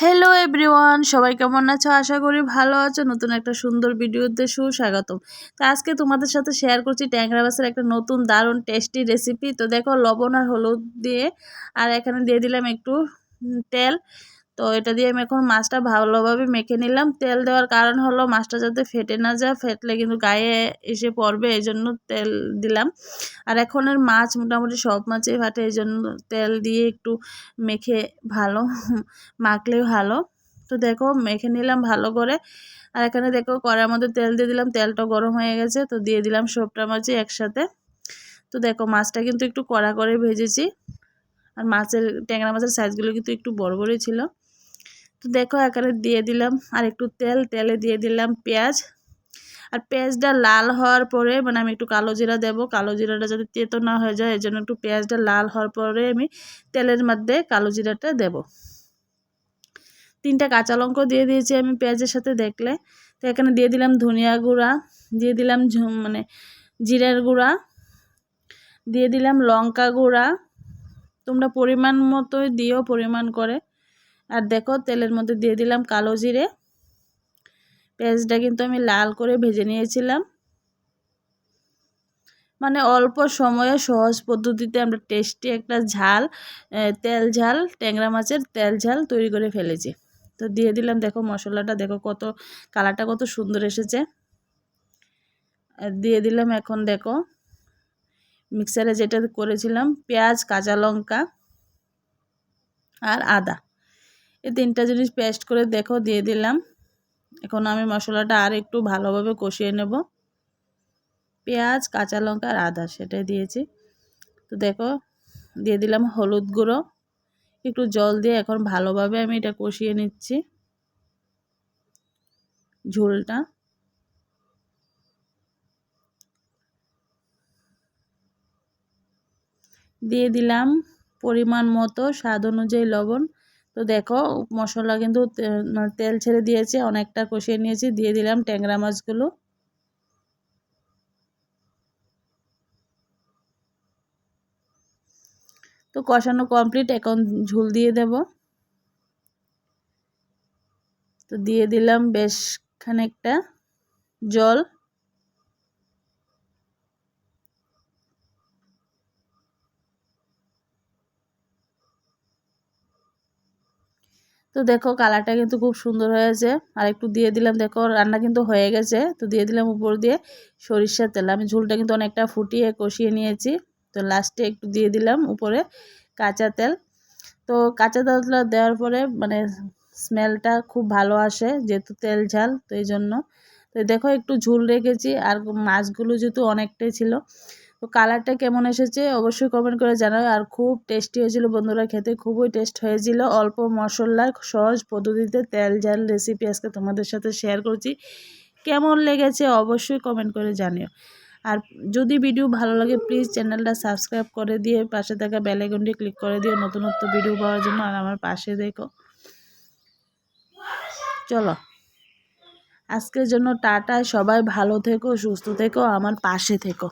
Hello everyone সবাই কেমন আছো? আশা করি ভালো আছো। নতুন একটা সুন্দর ভিডিওতে সুস্বাগতম। তো আজকে তোমাদের সাথে শেয়ার করছি ট্যাংরা মাছের একটা নতুন দারুণ টেস্টি রেসিপি তো দেখো, লবণ আর হলুদ দিয়ে, আর এখানে দিয়ে দিলাম একটু তেল। তো এটা দিয়ে আমি এখন মাছটা ভালোভাবে মেখে নিলাম। তেল দেওয়ার কারণ হলো মাছটা যাতে ফেটে না যায়, ফেটলে কিন্তু গায়ে এসে পড়বে এই জন্য তেল দিলাম। আর এখনের মাছ মোটামুটি সব মাছই ফাটে এই জন্য তেল দিয়ে একটু মেখে ভালো, মাখলে ভালো। তো দেখো, মেখে নিলাম ভালো করে। আর এখানে দেখো কড়ার মধ্যে তেল দিয়ে দিলাম, তেলটা গরম হয়ে গেছে, তো দিয়ে দিলাম সবটা মাছই একসাথে। তো দেখো, মাছটা কিন্তু একটু কড়া করে ভেজেছি। আর মাছের, ট্যাংরা মাছের সাইজগুলো কিন্তু একটু বড় বড়ই ছিল। তো দেখো এখানে দিয়ে দিলাম আর একটু তেল, তেলে দিয়ে দিলাম পেঁয়াজ। আর পেঁয়াজটা লাল হওয়ার পরে মানে আমি একটু কালো জিরা দেবো, কালো জিরাটা যাতে তেতো না হয়ে যায় এই জন্য একটু পেঁয়াজটা লাল হওয়ার পরে আমি তেলের মধ্যে কালো জিরাটা দেব। তিনটা কাঁচা লঙ্কা দিয়ে দিয়েছি আমি পেঁয়াজের সাথে দেখলে। তো এখানে দিয়ে দিলাম ধনিয়া গুঁড়া, দিয়ে দিলাম মানে জিরার গুঁড়া, দিয়ে দিলাম লঙ্কা গুঁড়া। তোমরা পরিমাণ মতোই দিও, পরিমাণ করে। আর দেখো তেলের মধ্যে দিয়ে দিলাম কালো জিরে। পেঁয়াজটা কিন্তু আমি লাল করে ভেজে নিয়েছিলাম। মানে অল্প সময়ে সহজ পদ্ধতিতে আমরা টেস্টি একটা ঝাল তেল ঝাল, ট্যাংরা মাছের তেল ঝাল তৈরি করে ফেলেছি। তো দিয়ে দিলাম দেখো মশলাটা, দেখো কত, কালারটা কত সুন্দর এসেছে। দিয়ে দিলাম এখন দেখো মিক্সারে যেটা করেছিলাম, পেঁয়াজ, কাঁচা লঙ্কা আর আদা। এই তিনটা জিনিস পেস্ট করে দেখো, দিয়ে দিলাম। এখন আমি মশলাটা আর একটু ভালোভাবে কষিয়ে নেব। পেঁয়াজ, কাঁচা লঙ্কা আর আদা সেটাই দিয়েছি। তো দেখো, দিয়ে দিলাম হলুদ গুঁড়ো। একটু জল দিয়ে এখন ভালোভাবে আমি এটা কষিয়ে নিচ্ছি। ঝোলটা। দিয়ে দিলাম পরিমাণ মতো স্বাদ অনুযায়ী লবণ। তো দেখো, মশলা কিন্তু মানে তেল ছেড়ে দিয়েছে, অনেকটা কষিয়ে নিয়েছি, দিয়ে দিলাম ট্যাংরা মাছগুলো। তো কষানো কমপ্লিট এখন ঝুল দিয়ে দেব। তো দিয়ে দিলাম বেশ খানিকটা জল। তো দেখো কালারটা কিন্তু খুব সুন্দর হয়েছে। আর একটু দিয়ে দিলাম, দেখো রান্না কিন্তু হয়ে গেছে। তো দিয়ে দিলাম উপর দিয়ে সরিষার তেল। আমি ঝুলটা কিন্তু অনেকটা ফুটিয়ে কষিয়ে নিয়েছি। তো লাস্টে একটু দিয়ে দিলাম উপরে কাঁচা তেল। তো কাঁচা তেলটা দেওয়ার পরে মানে স্মেলটা খুব ভালো আসে, যেহেতু তেল ঝাল, তো এই জন্য। তো দেখো একটু ঝুল রেখেছি। আর মাছগুলো যেহেতু অনেকটাই ছিল তো কালারটা কেমন এসেছে অবশ্যই কমেন্ট করে জানাবে। আর খুব টেস্টি হয়েছিল বন্ধুরা, খেতে খুবই টেস্ট হয়েছিল। অল্প মশলার সহজ পদ্ধতিতে তেল, ঝাল রেসিপি আজকে তোমাদের সাথে শেয়ার করছি। কেমন লেগেছে অবশ্যই কমেন্ট করে জানিও। আর যদি ভিডিও ভালো লাগে প্লিজ চ্যানেলটা সাবস্ক্রাইব করে দিয়ে পাশে থাকা বেলাইকনটি ক্লিক করে দিও নতুনত্ব ভিডিও পাওয়ার জন্য। আর আমার পাশে দেখো। চলো। আজকের জন্য টাটা, সবাই ভালো থেকো, সুস্থ থেকো, আমার পাশে থেকো।